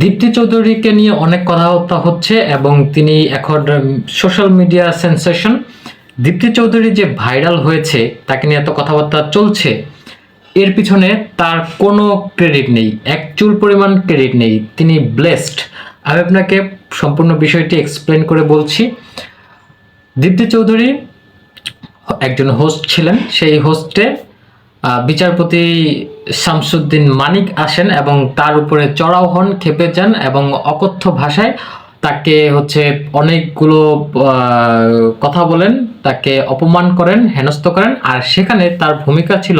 দীপ্তি চৌধুরীকে নিয়ে অনেক কথাবার্তা হচ্ছে এবং তিনি এখন social media sensation Dipti Chowdhury যে ভাইরাল হয়েছে, তাকে নিয়ে এত কথাবার্তা চলছে, এর পিছনে তার কোনো ক্রেডিট নেই, এক পরিমাণ ক্রেডিট নেই। তিনি ব্লেসড আমি আপনাকে সম্পূর্ণ বিষয়টি এক্সপ্লেন করে বলছি। দীপ্তি চৌধুরী একজন হোস্ট ছিলেন, সেই হোস্টে বিচারপতি শামসুদ্দিন মানিক আসেন এবং তার উপরে চড়াও হন, খেপে যান এবং অকথ্য ভাষায় তাকে হচ্ছে অনেকগুলো কথা বলেন, তাকে অপমান করেন, হেনস্থ করেন আর সেখানে তার ভূমিকা ছিল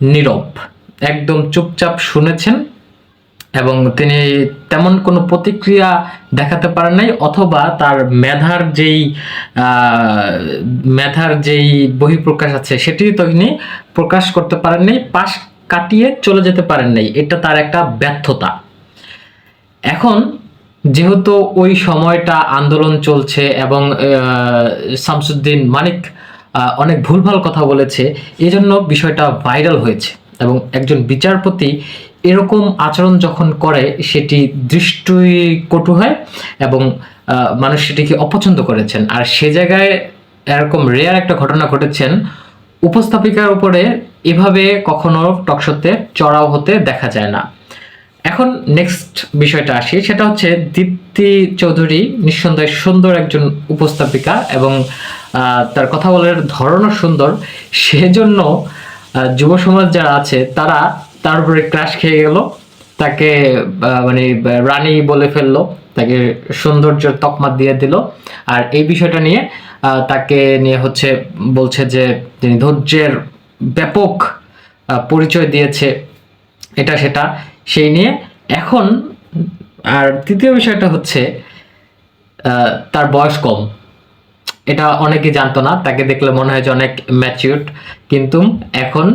নীরব। একদম চুপচাপ শুনেছেন। এবং তিনি তেমন কোনো প্রতিক্রিয়া দেখাতে পারেন নাই, অথবা তার মেধার যেই মেধার যেই বহিঃপ্রকাশ আছে সেটি তিনি প্রকাশ করতে পারেন নাই, পাশ কাটিয়ে চলে যেতে পারেন নাই, এটা তার একটা ব্যর্থতা। এখন, যেহেতু ওই সময়টা আন্দোলন চলছে এবং শামসুদ্দিন মানিক অনেক ভুলভাল কথা বলেছে এই জন্য বিষয়টা ভাইরাল হয়েছে এবং একজন বিচারপতি এরকম আচরণ যখন করে, সেটি দৃষ্টি কটু হয় এবং মানুষ সেটিকে অপছন্দ করেছেন। আর সে জায়গায় এরকম রেয়ার একটা ঘটনা ঘটেছেন। উপস্থাপিকার উপরে এভাবে কখনো টকশোতে চড়াও হতে দেখা যায় না। এখন নেক্সট বিষয়টা আসি। সেটা হচ্ছে দীপ্তি চৌধুরী নিঃসন্দেহে সুন্দর একজন উপস্থাপিকা এবং তার কথা বলার ধরনও সুন্দর। সেজন্য যুব সমাজ যারা আছে, তারা তার উপরে ক্রাশ খেয়ে গেল। তাকে মানে রানী বলে ফেলল। তাকে সৌন্দর্যের তকমা দিয়ে দিল। আর এই বিষয়টা নিয়ে তাকে নিয়ে হচ্ছে বলছে যে, তিনি ধৈর্যের ব্যাপক পরিচয় দিয়েছে এটা সেটা সেই নিয়ে। এখন, আর তৃতীয় বিষয়টা হচ্ছে তার বয়স কম। এটা অনেকে জানতো না। তাকে দেখলে মনে হয় যে অনেক ম্যাচিউরড কিন্তু এখন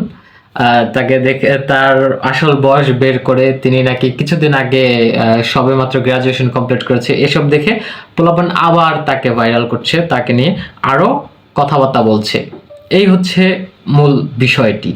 তাকে দেখে তার আসল বয়স বের করে তিনি নাকি কিছুদিন আগে সবে মাত্র গ্রাজুয়েশন কমপ্লিট করেছে। এসব দেখে পোলাপন আবার তাকে ভাইরাল করছে, তাকে নিয়ে আরও কথাবার্তা বলছে। এই হচ্ছে মূল বিষয়টি।